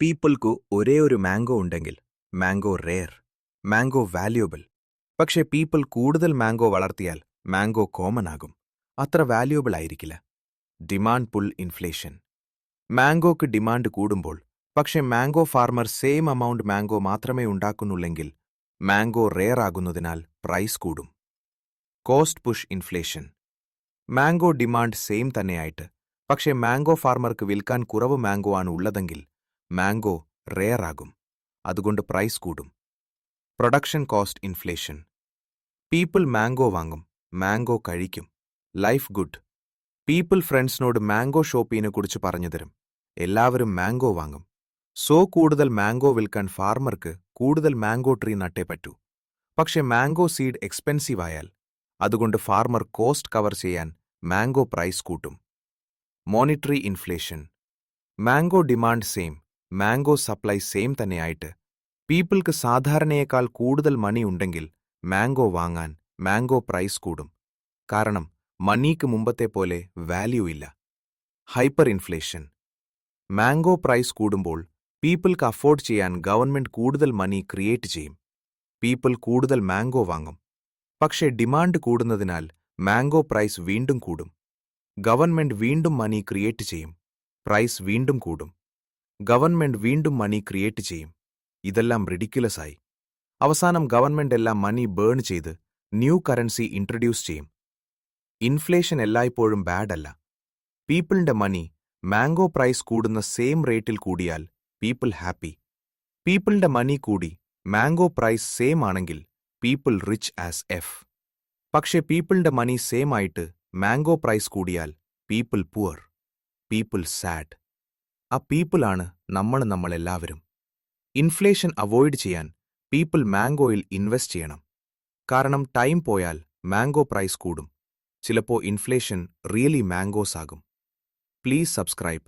പീപ്പിൾക്കു ഒരേ ഒരു മാംഗോ ഉണ്ടെങ്കിൽ മാംഗോ റെയർ മാംഗോ വാല്യുബിൾ. പക്ഷേ പീപ്പിൾ കൂടുതൽ മാംഗോ വളർത്തിയാൽ മാംഗോ കോമൺ ആകും. അത്ര വാല്യുബിൾ ആയിരിക്കില്ല. Demand pull inflation. മാംഗോക്ക് ഡിമാൻഡ് കൂടുമ്പോൾ പക്ഷേ mango farmer same amount mango മാത്രമേ ഉണ്ടാക്കുന്നുള്ളെങ്കിൽ മാംഗോ റെയർ ആകുന്നതിനാൽ പ്രൈസ് കൂടും. Cost push inflation. Mango demand same തന്നെയായിട്ട് പക്ഷേ മാംഗോ ഫാർമർക്ക് വിൽക്കാൻ കുറവ് മാംഗോ ആണ് ഉള്ളതെങ്കിൽ മാംഗോ റെയർ ആകും അതുകൊണ്ട് പ്രൈസ് കൂടും. Production cost inflation. People mango വാങ്ങും മാംഗോ കഴിക്കും. Life good. പീപ്പിൾ ഫ്രണ്ട്സിനോട് മാംഗോ ഷോപ്പിനെ കുറിച്ച് പറഞ്ഞു തരും. എല്ലാവരും മാംഗോ വാങ്ങും. സോ കൂടുതൽ മാംഗോ വിൽക്കാൻ ഫാർമർക്ക് കൂടുതൽ മാംഗോ ട്രീ നട്ടേ പറ്റൂ. പക്ഷെ മാംഗോ സീഡ് എക്സ്പെൻസീവ് ആയാൽ അതുകൊണ്ട് ഫാർമർ കോസ്റ്റ് കവർ ചെയ്യാൻ മാംഗോ പ്രൈസ് കൂട്ടും. Monetary inflation. Mango demand same. Mango supply same തന്നെയായിട്ട്. പീപ്പിൾക്ക് സാധാരണയേക്കാൾ കൂടുതൽ മണി ഉണ്ടെങ്കിൽ മാംഗോ വാങ്ങാൻ മാംഗോ പ്രൈസ് കൂടും. കാരണം മണിക്ക് മുമ്പത്തെ പോലെ വാല്യൂ ഇല്ല. ഹൈപ്പർ ഇൻഫ്ലേഷൻ മാംഗോ പ്രൈസ് കൂടുമ്പോൾ പീപ്പിൾക്ക് അഫോർഡ് ചെയ്യാൻ ഗവൺമെന്റ് കൂടുതൽ മണി ക്രിയേറ്റ് ചെയ്യും. പീപ്പിൾ കൂടുതൽ മാംഗോ വാങ്ങും. പക്ഷേ ഡിമാൻഡ് കൂടുന്നതിനാൽ മാംഗോ പ്രൈസ് വീണ്ടും കൂടും. ഗവൺമെന്റ് വീണ്ടും മണി ക്രിയേറ്റ് ചെയ്യും. പ്രൈസ് വീണ്ടും കൂടും. ഗവൺമെന്റ് വീണ്ടും മണി ക്രിയേറ്റ് ചെയ്യും. ഇതെല്ലാം റിഡിക്കുലസ് ആയി. അവസാനം ഗവൺമെന്റ് എല്ലാം മണി ബേൺ ചെയ്ത് ന്യൂ കറൻസി ഇൻട്രൊഡ്യൂസ് ചെയ്യും. ഇൻഫ്ലേഷൻ എല്ലായ്പ്പോഴും ബാഡ് അല്ല. പീപ്പിളിന്റെ മണി മാംഗോ പ്രൈസ് കൂടുന്ന സെയിം റേറ്റിൽ കൂടിയാൽ പീപ്പിൾ ഹാപ്പി പീപ്പിളിന്റെ മണി കൂടി മാംഗോ പ്രൈസ് സെയിം ആണെങ്കിൽ പീപ്പിൾ റിച്ച് ആസ് എഫ് പക്ഷേ പീപ്പിളിന്റെ മണി സെയിം ആയിട്ട് മാംഗോ പ്രൈസ് കൂടിയാൽ പീപ്പിൾ പുവർ പീപ്പിൾ സാഡ് ആ പീപ്പിളാണ് നമ്മൾ നമ്മളെല്ലാവരും. ഇൻഫ്ലേഷൻ അവോയ്ഡ് ചെയ്യാൻ പീപ്പിൾ മാംഗോയിൽ ഇൻവെസ്റ്റ് ചെയ്യണം. കാരണം ടൈം പോയാൽ മാംഗോ പ്രൈസ് കൂടും. ചിലപ്പോൾ ഇൻഫ്ലേഷൻ റിയലി മാംഗോസ് ആകും. Please subscribe